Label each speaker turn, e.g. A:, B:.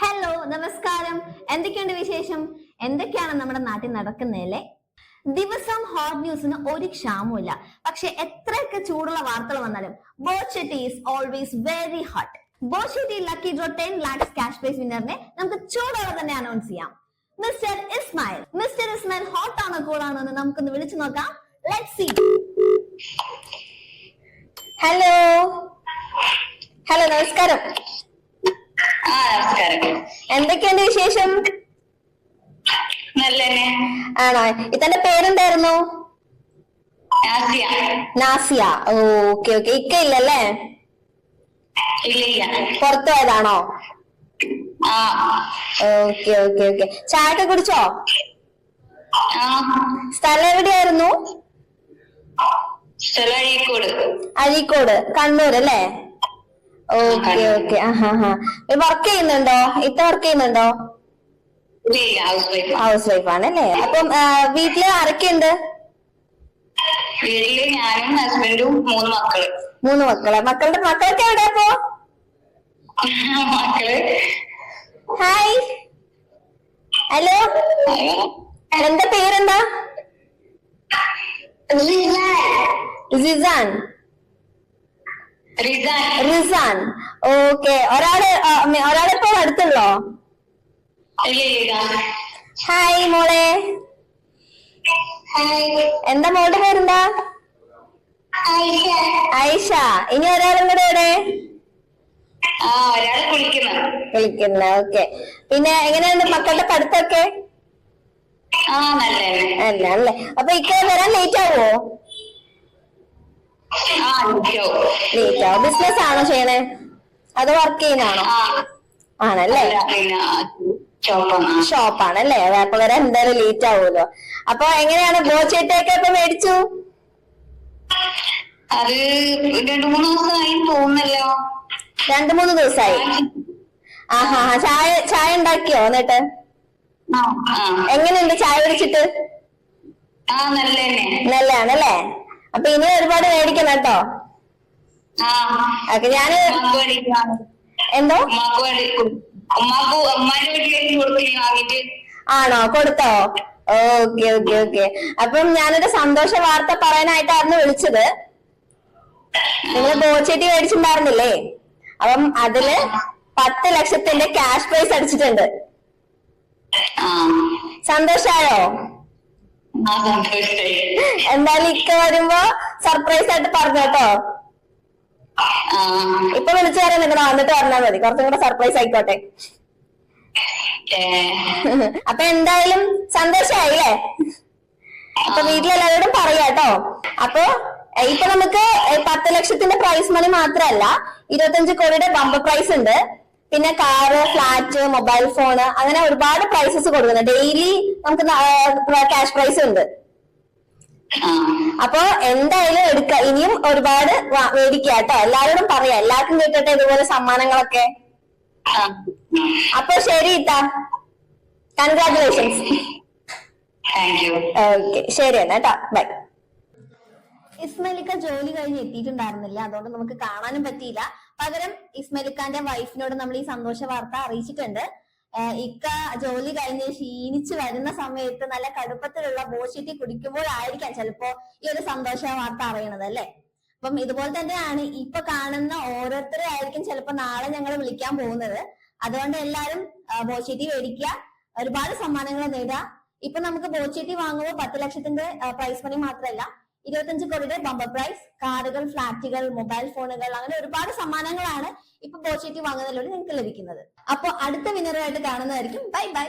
A: Hello നമസ്കാരം. എന്തൊക്കെയുണ്ട് വിശേഷം? എന്തൊക്കെയാണ് നമ്മുടെ നാട്ടിൽ നടക്കുന്നതല്ലേ? ദിവസം ഹോട്ട് ന്യൂസിന് ഒരു ക്ഷാമമില്ല പക്ഷെ എത്രയൊക്കെ ചൂടുള്ള വാർത്തകൾ വന്നാലും Bochetti is always very hot Bochetti lucky draw ten lakhs cash prize വിന്നറിനെ നമുക്ക് ചൂടോടെ തന്നെ അനൗൺസ് ചെയ്യാം. Mister Ismail mister Ismail hot ആണോ കൂടാണോ എന്ന് നമുക്കൊന്ന് വിളിച്ചു നോക്കാം. ലെറ്റ് സി ഹലോ ഹലോ നമസ്കാരം. എന്തൊക്കെയുണ്ട് വിശേഷം? ആണോ? ഇതന്റെ പേരെന്തായിരുന്നു? നാസിയ. Okay okay. ഇക്ക ഇല്ലല്ലേ?
B: ഇല്ല ഇല്ല.
A: പുറത്തു പോയതാണോ? Okay okay okay. ചായക്ക് കുടിച്ചോ? സ്ഥലം എവിടെയായിരുന്നു?
B: അഴീക്കോട്.
A: കണ്ണൂർ അല്ലേ ഓക്കെ ഓക്കെ വർക്ക് ചെയ്യുന്നുണ്ടോ ഇത്ത വർക്ക് ചെയ്യുന്നുണ്ടോ?
B: ഇപ്പൊ work housewife
A: housewife ആണ്. അല്ലേ? അപ്പം വീട്ടിൽ ആരൊക്കെയുണ്ട്?
B: വീട്ടിൽ ഞാനും ഹസ്ബൻഡും മൂന്ന് മക്കൾ.
A: മൂന്ന് മക്കളെ. മക്കളുടെ മക്കളൊക്കെ എവിടെ അപ്പോ
B: മക്കൾ?
A: ഹായ് ഹലോ എന്താ പേരെന്താ? സിസാൻ
B: റിസാൻ.
A: ഓക്കെ. ഒരാൾ ഒരാളിപ്പോ അടുത്തുള്ളോ? ഹായ് മോളെ. എന്താ മോളുടെ പേരെന്താ? ഐഷ ഇനി ഒരാളും കൂടെ എവിടെ? വിളിക്കുന്ന. ഓക്കെ. പിന്നെ എങ്ങനെയുണ്ട് മക്കളുടെ പഠിത്തമൊക്കെ?
B: നല്ലന്നെ
A: അല്ല അല്ലേ അപ്പൊ ഇക്ക വരാൻ ലേറ്റ് ആവോ?
B: ഇരിക്കോ.
A: ബിസിനസ് ആണോ ചെയ്യണേ? അത് വർക്ക് ചെയ്യുന്നതാണോ ആണല്ലേ? ഷോപ്പാണല്ലേ? അപ്പൊ വരെ എന്തായാലും ലേറ്റ് ആവുമല്ലോ. അപ്പൊ എങ്ങനെയാണ് ബോച്ചേട്ടയൊക്കെ ഇപ്പൊ മേടിച്ചു?
B: അത് രണ്ടു മൂന്ന് ദിവസമായി തോന്നുന്നല്ലോ
A: രണ്ടു മൂന്ന് ദിവസമായി? ആഹാ ചായ ചായ ഉണ്ടാക്കിയോ എന്നിട്ട്? എങ്ങനെയുണ്ട് ചായ കുടിച്ചിട്ട്? നല്ലതാണല്ലേ? അപ്പൊ ഇനി ഒരുപാട് മേടിക്കണം കേട്ടോ. ഓക്കെ
B: ഞാൻ
A: എന്തോ? ആണോ? കൊടുത്തോ? Okay okay okay. അപ്പം ഞാനൊരു സന്തോഷ വാർത്ത പറയാനായിട്ടായിരുന്നു വിളിച്ചത്. നിങ്ങൾ ബോച്ചേട്ടി മേടിച്ചിട്ടുണ്ടായിരുന്നില്ലേ? അപ്പം അതിൽ പത്ത് ലക്ഷത്തിന്റെ ക്യാഷ് പ്രൈസ് അടിച്ചിട്ടുണ്ട്. സന്തോഷായി? എന്തായാലും ഇക്ക വരുമ്പോ സർപ്രൈസ് ആയിട്ട്
B: പറഞ്ഞോട്ടോ
A: ഇപ്പൊ വിളിച്ചു പറയാൻ നിങ്ങൾ വന്നിട്ട് പറഞ്ഞാൽ മതി. കുറച്ചും കൂടെ സർപ്രൈസ് ആയിക്കോട്ടെ. അപ്പൊ എന്തായാലും സന്തോഷായില്ലേ അപ്പൊ വീട്ടിലെല്ലാവരോടും പറയാ കേട്ടോ അപ്പൊ ഇപ്പൊ നമുക്ക് പത്ത് ലക്ഷത്തിന്റെ പ്രൈസ് മണി മാത്രമല്ല ഇരുപത്തഞ്ച് കോടിയുടെ ബമ്പർ പ്രൈസ് ഉണ്ട്. പിന്നെ കാറ് ഫ്ലാറ്റ് മൊബൈൽ ഫോണ് അങ്ങനെ ഒരുപാട് പ്രൈസസ് കൊടുക്കുന്നുണ്ട് ഡെയിലി നമുക്ക് ക്യാഷ് പ്രൈസ് ഉണ്ട്. അപ്പൊ എന്തായാലും എടുക്ക ഇനിയും ഒരുപാട് മേടിക്കുക കേട്ടോ. എല്ലാവരോടും പറയാം. എല്ലാവർക്കും കിട്ടട്ടെ ഇതുപോലെ സമ്മാനങ്ങളൊക്കെ. അപ്പൊ ശരി ഇത്ത. കൺഗ്രാറ്റുലേഷൻസ്
B: യു
A: ഓക്കെ ശരി എന്നാ കേട്ടോ. ബൈ ഇസ്മലിക്ക ജോലി കഴിഞ്ഞ് എത്തിയിട്ടുണ്ടായിരുന്നില്ല. അതുകൊണ്ട് നമുക്ക് കാണാനും പറ്റിയില്ല. പകരം ഇസ്മലിക്കാന്റെ വൈഫിനോട് നമ്മൾ ഈ സന്തോഷ വാർത്ത അറിയിച്ചിട്ടുണ്ട്. ഇക്ക ജോലി കഴിഞ്ഞ് ക്ഷീണിച്ച് വരുന്ന സമയത്ത് നല്ല കടുപ്പത്തിലുള്ള ബോഷിറ്റി കുടിക്കുമ്പോഴായിരിക്കാം ചിലപ്പോ ഈ ഒരു സന്തോഷ വാർത്ത അറിയണത് അല്ലെ? അപ്പം ഇതുപോലെ തന്നെയാണ് ഇപ്പൊ കാണുന്ന ഓരോരുത്തരെ ആയിരിക്കും ചിലപ്പോ നാളെ ഞങ്ങൾ വിളിക്കാൻ പോകുന്നത്. അതുകൊണ്ട് എല്ലാരും ബോഷീറ്റി മേടിക്കുക ഒരുപാട് സമ്മാനങ്ങൾ നേടുക. ഇപ്പൊ നമുക്ക് ബോച്ചിറ്റി വാങ്ങുമ്പോൾ പത്ത് ലക്ഷത്തിന്റെ പ്രൈസ് മണി മാത്രമല്ല ഇരുപത്തഞ്ച് കോടിയുടെ ബമ്പർ പ്രൈസ് കാറുകൾ ഫ്ളാറ്റുകൾ മൊബൈൽ ഫോണുകൾ അങ്ങനെ ഒരുപാട് സമ്മാനങ്ങളാണ് ഇപ്പൊ ബോച്ചിറ്റി വാങ്ങുന്നതിലൂടെ നിങ്ങൾക്ക് ലഭിക്കുന്നത്. അപ്പൊ അടുത്ത വിന്നറുമായിട്ട് കാണുന്നതായിരിക്കും. Bye bye